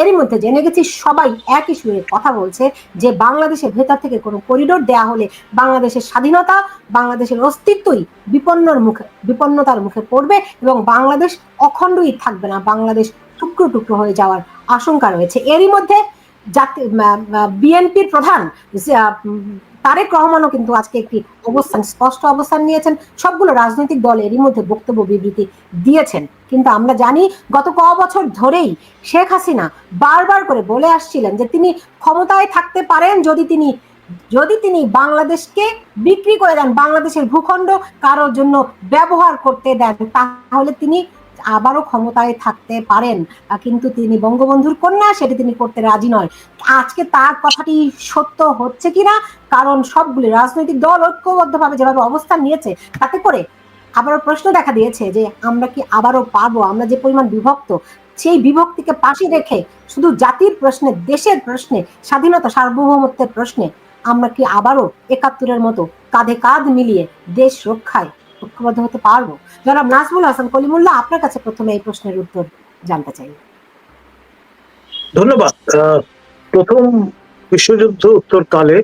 এরই মধ্যে জেনে গেছি, সবাই একই সুরে কথা বলছে যে বাংলাদেশের ভেতর থেকে কোনো করিডোর দেয়া হলে বাংলাদেশের স্বাধীনতা, বাংলাদেশের অস্তিত্বই বিপন্নর মুখে, বিপন্নতার মুখে পড়বে এবং বাংলাদেশ অখণ্ডই থাকবে না, বাংলাদেশ টুকরো টুকরো হয়ে যাওয়ার আশঙ্কা রয়েছে। এরই মধ্যে জাতি বিএনপির প্রধান তারেক রহমানও কিন্তু আজকে একটি অবস্থান, স্পষ্ট অবস্থান নিয়েছেন। সবগুলো রাজনৈতিক দল এরই মধ্যে বক্তব্য, বিবৃতি দিয়েছেন। কিন্তু আমরা জানি, গত ক বছর ধরেই শেখ হাসিনা বারবার করে বলে আসছিলেন যে তিনি ক্ষমতায় থাকতে পারেন যদি তিনি যদি তিনি বাংলাদেশকে বিক্রি করে দেন, বাংলাদেশের ভূখণ্ড কারোর জন্য ব্যবহার করতে দেন, তাহলে তিনি আবারও ক্ষমতায় থাকতে পারেন। কিন্তু তিনি বঙ্গবন্ধুর কন্যা, সেটি তিনি করতে রাজি নয়। আজকে তার কথাটি সত্য হচ্ছে কিনা? কারণ সবগুলি রাজনৈতিক দল ঐক্যবদ্ধভাবে যেভাবে অবস্থান নিয়েছে, তাতে করে আবারও প্রশ্ন দেখা দিয়েছে যে, আমরা কি আবারও পারব? আমরা যে পরিমাণ বিভক্ত, সেই বিভক্তিকে পাশে রেখে শুধু জাতির প্রশ্নে, দেশের প্রশ্নে, স্বাধীনতা সার্বভৌমত্বের প্রশ্নে আমরা কি আবারও একাত্তরের মতো কাঁধে কাঁধ মিলিয়ে দেশ রক্ষায় ঐক্যবদ্ধ হতে পারব? জনাব নাজমুল হাসান কলিমুল্লাহ, আপনার কাছে প্রথমে এই প্রশ্নের উত্তর জানতে চাই। ধন্যবাদ। প্রথম বিশ্বযুদ্ধ উত্তরকালে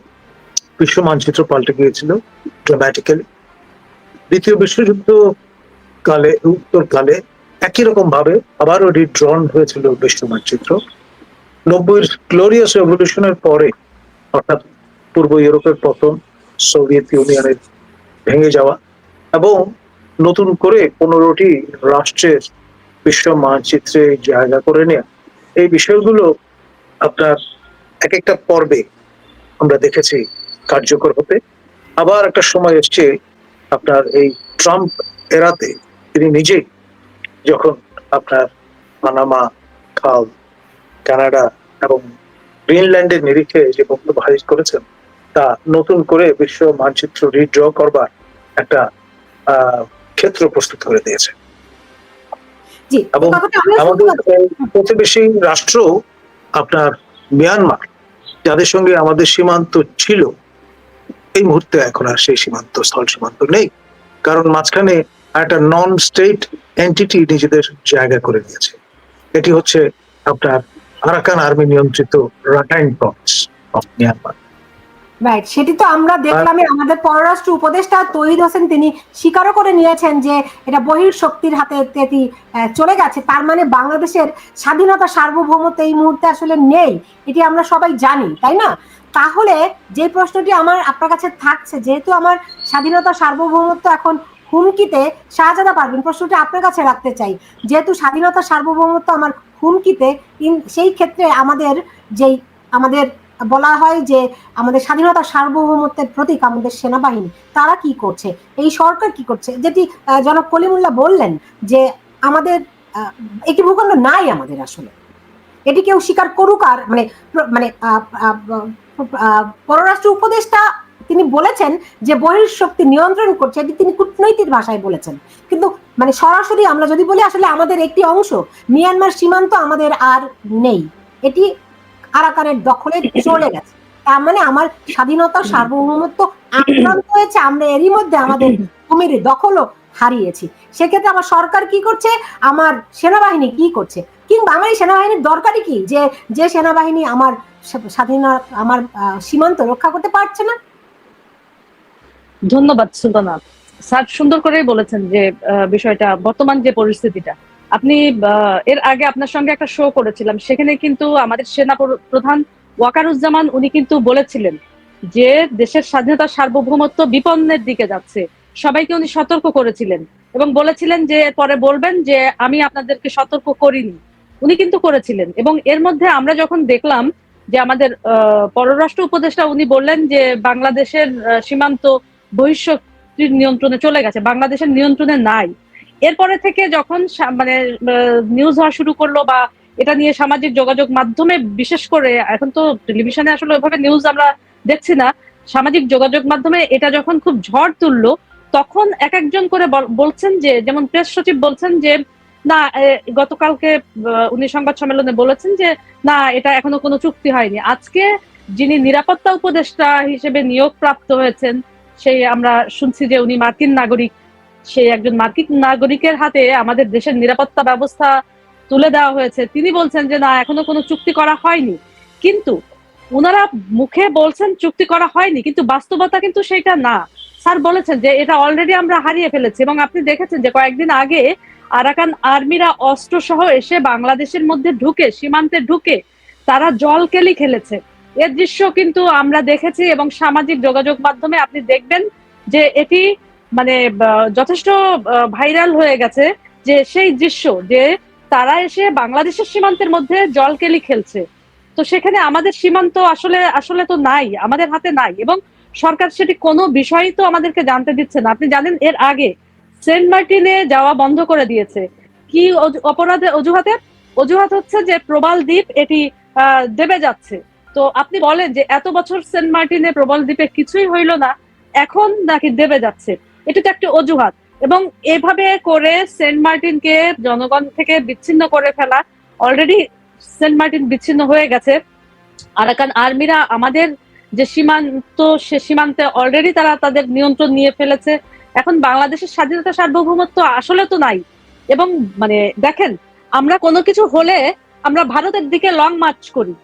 বিশ্ব মানচিত্র পাল্টে গিয়েছিল ড্রামাটিক্যালি দ্বিতীয় বিশ্বযুদ্ধ কালে উত্তরকালে একই রকম ভাবে আবারও রিড্রন হয়েছিল বিশ্ব মানচিত্র। নব্বইয়ের গ্লোরিয়াস রেভলিউশনের পরে, অর্থাৎ পূর্ব ইউরোপের পতন সোভিয়েত ইউনিয়নের ভেঙে যাওয়া এবং নতুন করে পনেরোটি রাষ্ট্রের বিশ্ব মানচিত্রে জায়গা করে নেওয়া এই বিষয়গুলো আপনার এক একটা পর্বে আমরা দেখেছি কার্যকর হতে। আবার একটা সময় এসছে আপনার এই ট্রাম্প এরাতে তিনি নিজেই যখন আপনার পানামা, খাল, কানাডা এবং গ্রিনল্যান্ডের নিরিখে যে বক্তব্য হাজির করেছেন, তা নতুন করে বিশ্ব মানচিত্র রিড্র করবার একটা ক্ষেত্র প্রস্তুত করে দিয়েছে। এবং আমাদের প্রতিবেশী রাষ্ট্র আপনার মিয়ানমার যাদের সঙ্গে আমাদের সীমান্ত ছিল এই মুহূর্তে এখন আর সেই সীমান্ত স্থল সীমান্ত নেই। কারণ মাঝখানে একটা নন স্টেট এন্টিটি নিজেদের জায়গা করে নিয়েছে। এটি হচ্ছে আপনার আরাকান আর্মি নিয়ন্ত্রিত Rakhine province of Myanmar right সেটি তো আমরা দেখলাম আমাদের পররাষ্ট্র উপদেষ্টা তহিদ হোসেন তিনি স্বীকারও করে নিয়েছেন যে এটা বহির শক্তির হাতে এটি চলে গেছে। তার মানে বাংলাদেশের স্বাধীনতা সার্বভৌমত্ব এই মুহূর্তে আসলে নেই এটি আমরা সবাই জানি তাই না? তাহলে যে প্রশ্নটি আমার আপনার কাছে থাকছে যেহেতু আমার স্বাধীনতা সার্বভৌমত্ব এখন হুমকিতে শাহজাদা পারবেন প্রশ্নটি আপনার কাছে রাখতে চাই। যেহেতু স্বাধীনতা সার্বভৌমত্ব আমার হুমকিতে সেই ক্ষেত্রে আমাদের যেই আমাদের বলা হয় যে আমাদের স্বাধীনতা সার্বভৌমত্বের প্রতীক আমাদের সেনাবাহিনী। তারা কি করছে? এই সরকার কি করছে? যেটি জনাব কলিমুল্লাহ বললেন যে আমাদের একটি ভূখণ্ড নাই আমাদের আসলে। এটি কেউ স্বীকার করুক আর মানে মানে পররাষ্ট্র উপদেষ্টা তিনি বলেছেন যে বহির্শক্তি নিয়ন্ত্রণ করছে, এটি তিনি কূটনৈতিক ভাষায় বলেছেন। কিন্তু মানে সরাসরি আমরা যদি বলি আসলে আমাদের একটি অংশ, মিয়ানমার সীমান্ত আমাদের আর নেই। এটি আরাকানের দখলে চলে গেছে। তার মানে আমার স্বাধীনতা, সার্বভৌমত্ব আক্রান্ত হয়েছে, আমরা এরই মধ্যে আমাদের ভূমির দখলও হারিয়েছি। সেক্ষেত্রে আমার সরকার কি করছে? আমার সেনাবাহিনী কি করছে? কিংবা আমার এই সেনাবাহিনীর দরকারই কি? যে যে সেনাবাহিনী আমার স্বা- স্বাধীনতা আমার সীমান্ত রক্ষা করতে পারছে না? ধন্যবাদ, সুলতানা। স্যার সুন্দর করেই বলেছেন যে বিষয়টা, বর্তমান যে পরিস্থিতিটা। আপনি এর আগে আপনার সঙ্গে একটা শো করেছিলাম, সেখানে কিন্তু আমাদের সেনা প্রধান ওয়াকারুজ্জামান, উনি কিন্তু বলেছিলেন যে দেশের স্বাধীনতা সার্বভৌমত্ব বিপন্নের দিকে যাচ্ছে। সবাইকে উনি সতর্ক করেছিলেন এবং বলেছিলেন যে পরে বলবেন যে, আমি আপনাদেরকে সতর্ক করিনি। উনি কিন্তু করেছিলেন এবং এর মধ্যে আমরা যখন দেখলাম যে আমাদের পররাষ্ট্র উপদেষ্টা উনি বললেন যে, বাংলাদেশের সীমান্ত বহিঃশক্তির নিয়ন্ত্রণে চলে গেছে, বাংলাদেশের নিয়ন্ত্রণে নাই। এরপরে থেকে যখন মানে নিউজ হওয়া শুরু করল বা এটা নিয়ে সামাজিক যোগাযোগ মাধ্যমে, বিশেষ করে এখন তো টেলিভিশনে আসলে ওইভাবে নিউজ আমরা দেখছি না, সামাজিক যোগাযোগ মাধ্যমে এটা যখন খুব ঝড় তুললো, তখন এক একজন করে বলছেন যে, যেমন প্রেস সচিব বলছেন যে, না গতকালকে উনি সংবাদ সম্মেলনে বলেছেন যে, না, এটা এখনও কোনো চুক্তি হয়নি। আজকে যিনি নিরাপত্তা উপদেষ্টা হিসেবে নিয়োগ প্রাপ্ত হয়েছেন, সেই আমরা শুনছি যে উনি মার্কিন নাগরিক। সেই একজন মার্কিন নাগরিকের হাতে আমাদের দেশের নিরাপত্তা ব্যবস্থা তুলে দেওয়া হয়েছে। তিনি বলছেন যে, না, এখনও কোনো চুক্তি করা হয়নি। কিন্তু ওনারা মুখে বলছেন চুক্তি করা হয়নি, কিন্তু বাস্তবতা কিন্তু সেটা না। স্যার বলেছেন যে, এটা অলরেডি আমরা হারিয়ে ফেলেছি। এবং আপনি দেখেছেন যে, কয়েকদিন আগে আরাকান আর্মিরা অস্ত্র সহ এসে বাংলাদেশের মধ্যে ঢুকে, সীমান্তে ঢুকে তারা জল কেলি খেলেছে। এর দৃশ্য কিন্তু আমরা দেখেছি এবং সামাজিক যোগাযোগ মাধ্যমে আপনি দেখবেন যে, এটি মানে যথেষ্ট ভাইরাল হয়ে গেছে যে সেই দৃশ্য যে তারা এসে বাংলাদেশের সীমান্তের মধ্যে জল কেলি খেলছে। তো সেখানে আমাদের সীমান্ত আসলে আসলে তো নাই, আমাদের হাতে নাই এবং সরকার সেটি কোনো বিষয়ই তো আমাদেরকে জানতে দিচ্ছে না। আপনি জানেন, এর আগে সেন্ট মার্টিনে যাওয়া বন্ধ করে দিয়েছে। কি অপরাধে অজুহাতে? অজুহাত হচ্ছে যে প্রবাল দ্বীপ এটি দেবে যাচ্ছে। তো আপনি বলেন যে এত বছর সেন্ট মার্টিনে প্রবাল দ্বীপে কিছুই হইল না, এখন নাকি দেবে যাচ্ছে। এটি তো একটা অজুহাত। এবং এভাবে করে সেন্ট মার্টিনকে জনগণ থেকে বিচ্ছিন্ন করে ফেলা অলরেডি সেন্ট মার্টিন বিচ্ছিন্ন হয়ে গেছে। আরাকান আর্মিরা আমাদের যে সীমান্ত, সে সীমান্তে অলরেডি তারা তাদের নিয়ন্ত্রণ নিয়ে ফেলেছে। এখন বাংলাদেশের স্বাধীনতা সার্বভৌমত্ব আসলে তো নাই। এবং মানে দেখেন, আমরা কোনো কিছু হলে আমরা ভারতের দিকে লং মার্চ করি।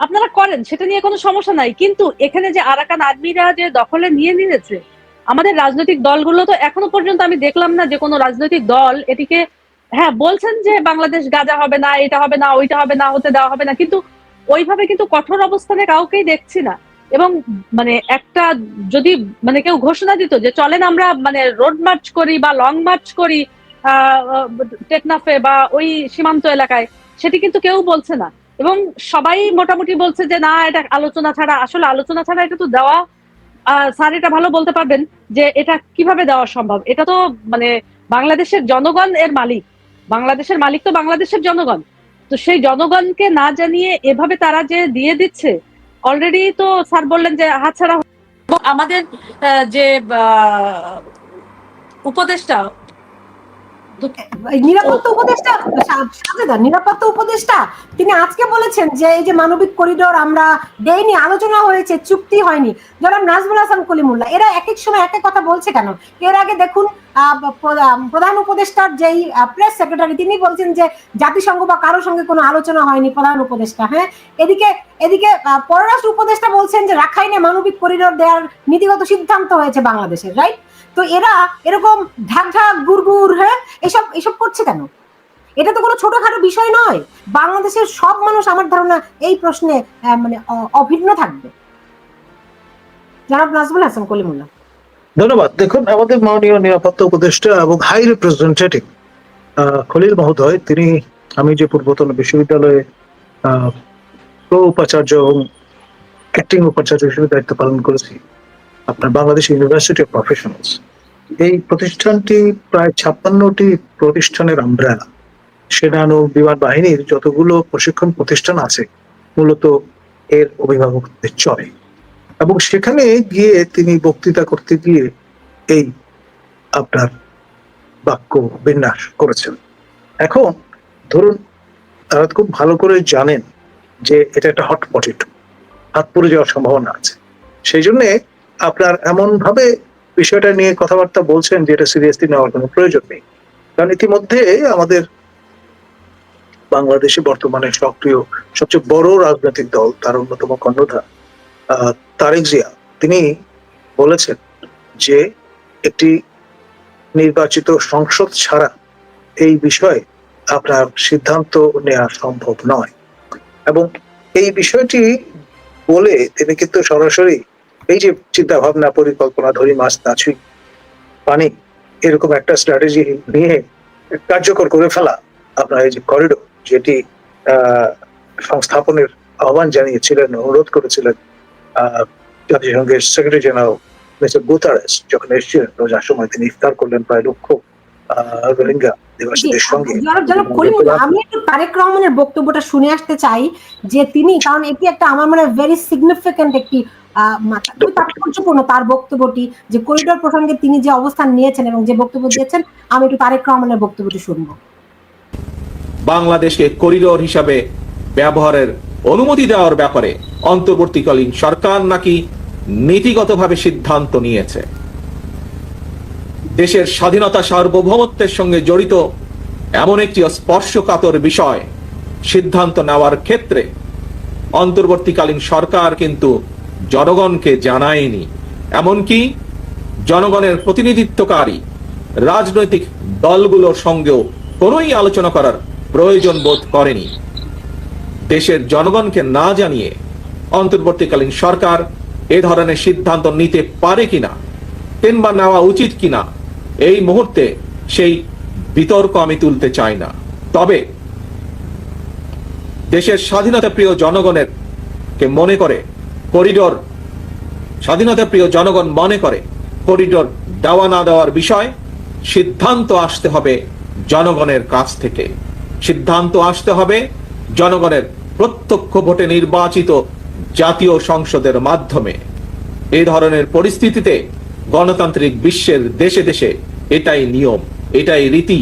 আপনারা করেন, সেটা নিয়ে কোনো সমস্যা নাই। কিন্তু এখানে যে আরাকান আর্মিরা যে দখলে নিয়ে নিয়েছে আমাদের রাজনৈতিক দলগুলো তো এখনও পর্যন্ত আমি দেখলাম না যে কোনো রাজনৈতিক দল এটিকে হ্যাঁ বলছেন যে বাংলাদেশ গাজা হবে না, এটা হবে না, ওইটা হবে না, হতে দেওয়া হবে না, কিন্তু ওইভাবে কিন্তু কঠোর অবস্থানে কাউকেই দেখছি না। এবং মানে একটা যদি মানে কেউ ঘোষণা দিত যে চলেন আমরা মানে রোড মার্চ করি বা লং মার্চ করি টেকনাফে বা ওই সীমান্ত এলাকায়, সেটি কিন্তু কেউ বলছে না। এবং সবাই মোটামুটি বলছে যে না, এটা আলোচনা ছাড়া, আসলে আলোচনা ছাড়া এটা তো দেওয়া স্যার এটা ভালো বলতে পারবেন যে এটা কীভাবে দেওয়া সম্ভব? এটা তো মানে বাংলাদেশের জনগণ এর মালিক। বাংলাদেশের মালিক তো বাংলাদেশের জনগণ। তো সেই জনগণকে না জানিয়ে এভাবে তারা যে দিয়ে দিচ্ছে অলরেডি তো স্যার বললেন যে হাতছাড়া আমাদের যে উপদেষ্টা নিরাপত্তা উপদেষ্টা সাজেদা, নিরাপত্তা উপদেষ্টা, তিনি আজকে বলেছেন যে এই যে মানবিক করিডোর আমরা দেইনি, আলোচনা হয়েছে, চুক্তি হয়নি। জনাব নাজমুল হাসান কলিমুল্লাহ, এরা এক এক সময় এক এক কথা বলছে কেন? এর আগে দেখুন প্রধান উপদেষ্টার যেই প্রেস সেক্রেটারি তিনি বলছেন যে জাতিসংঘ বা কারোর সঙ্গে কোনো আলোচনা হয়নি, প্রধান উপদেষ্টা হ্যাঁ? এদিকে এদিকে পররাষ্ট্র উপদেষ্টা বলছেন যে রাখাইনে মানবিক করিডোর দেওয়ার নীতিগত সিদ্ধান্ত হয়েছে বাংলাদেশের রাইট তো এরা এরকম ঢাক ঢাক গুড় হ্যাঁ এসব এসব করছে কেন? এটা তো কোনো ছোটখাটো বিষয় নয়। বাংলাদেশের সব মানুষ আমার ধারণা এই প্রশ্নে মানে অভিন্ন থাকবে। জনাব নাজমুল হাসান কলিমুল্লাহ। ধন্যবাদ। দেখুন, আমাদের মাননীয় নিরাপত্তা উপদেষ্টা এবং হাই রিপ্রেজেন্টেটিভ খলিল মহোদয়, তিনি, আমি যে পূর্বতন বিশ্ববিদ্যালয়ে প্রো উপাচার্য এবং অ্যাক্টিং উপাচার্য হিসেবে দায়িত্ব পালন করেছি আপনার বাংলাদেশ ইউনিভার্সিটি অফ প্রফেশনালস এই প্রতিষ্ঠানটি প্রায় ছাপ্পান্নটি প্রতিষ্ঠানের আমব্রেলা সেনানু বিমান বাহিনীর যতগুলো প্রশিক্ষণ প্রতিষ্ঠান আছে, মূলত এর অভিভাবকদের চলে এবং সেখানে গিয়ে তিনি বক্তৃতা করতে গিয়ে এই আপনার বাক্য বিন্যাস করেছেন। এখন ধরুন, তারা খুব ভালো করে জানেন যে এটা একটা হট পটেটো হাত পড়ে যাওয়ার সম্ভাবনা আছে। সেই জন্যে আপনার এমন ভাবে বিষয়টা নিয়ে কথাবার্তা বলছেন যে এটা সিরিয়াসলি নেওয়ার কোনো প্রয়োজন নেই। কারণ ইতিমধ্যে আমাদের বাংলাদেশে বর্তমানে সক্রিয়, সবচেয়ে বড় রাজনৈতিক দল তার অন্যতম কর্ণধার তারেক জিয়া। তিনি বলেছেন যে একটি নির্বাচিত সংসদ ছাড়া এই বিষয়ে আপনার সিদ্ধান্ত নেওয়া সম্ভব নয়। এবং এই বিষয়টি বলে তিনি কিন্তু সরাসরি এই যে চিন্তা ভাবনা পরিকল্পনা ধরি মাছ নাছুই পানি এরকম একটা স্ট্র্যাটেজি নিয়ে কার্যকর করে ফেলা আপনার এই যে করিডোর যেটি সংস্থাপনের আহ্বান জানিয়েছিলেন অনুরোধ করেছিলেন জাতিসংঘের সেক্রেটারি জেনারেল মিস্টার গুতারেস যখন এসেছিলেন রোজার সময় তিনি ইফতার করলেন প্রায় লক্ষ আহ, রোহিঙ্গা সঙ্গে। আমি একটু তারেক রহমানের বক্তব্যটা শুনে আসতে চাই যে তিনি কারণ এটি একটা আমার মনে ভেরি সিগনিফিক্যান্ট একটি খুবই তাৎপর্যপূর্ণ তার বক্তব্যটি যে করিডোর প্রসঙ্গে তিনি যে অবস্থান নিয়েছেন এবং যে বক্তব্য দিয়েছেন, আমি একটু তারেক রহমানের বক্তব্যটি শুনব। বাংলাদেশকে করিডোর হিসাবে ব্যবহারের অনুমতি দেওয়ার ব্যাপারে অন্তর্বর্তীকালীন সরকার নাকি নীতিগতভাবে সিদ্ধান্ত নিয়েছে? দেশের স্বাধীনতা সার্বভৌমত্বের সঙ্গে জড়িত এমন একটি স্পর্শকাতর বিষয় সিদ্ধান্ত নেওয়ার ক্ষেত্রে অন্তর্বর্তীকালীন সরকার কিন্তু জনগণকে জানায়নি। এমনকি জনগণের প্রতিনিধিত্বকারী রাজনৈতিক দলগুলোর সঙ্গেও কোনোই আলোচনা করার প্রয়োজন বোধ করেনি। দেশের জনগণকে না জানিয়ে অন্তর্বর্তীকালীন সরকার এ ধরনের সিদ্ধান্ত নিতে পারে কিনা কিংবা নেওয়া উচিত কিনা, এই মুহূর্তে সেই বিতর্ক আমি তুলতে চাই না। তবে দেশের স্বাধীনতা প্রিয় জনগণের কে মনে করে করিডোর। স্বাধীনতা প্রিয় জনগণ মনে করে, করিডোর দেওয়া না দেওয়ার বিষয় সিদ্ধান্ত আসতে হবে জনগণের কাছ থেকে। সিদ্ধান্ত আসতে হবে জনগণের প্রত্যক্ষ ভোটে নির্বাচিত জাতীয় সংসদের মাধ্যমে। এ ধরনের পরিস্থিতিতে গণতান্ত্রিক বিশ্বের দেশে দেশে এটাই নিয়ম, এটাই রীতি।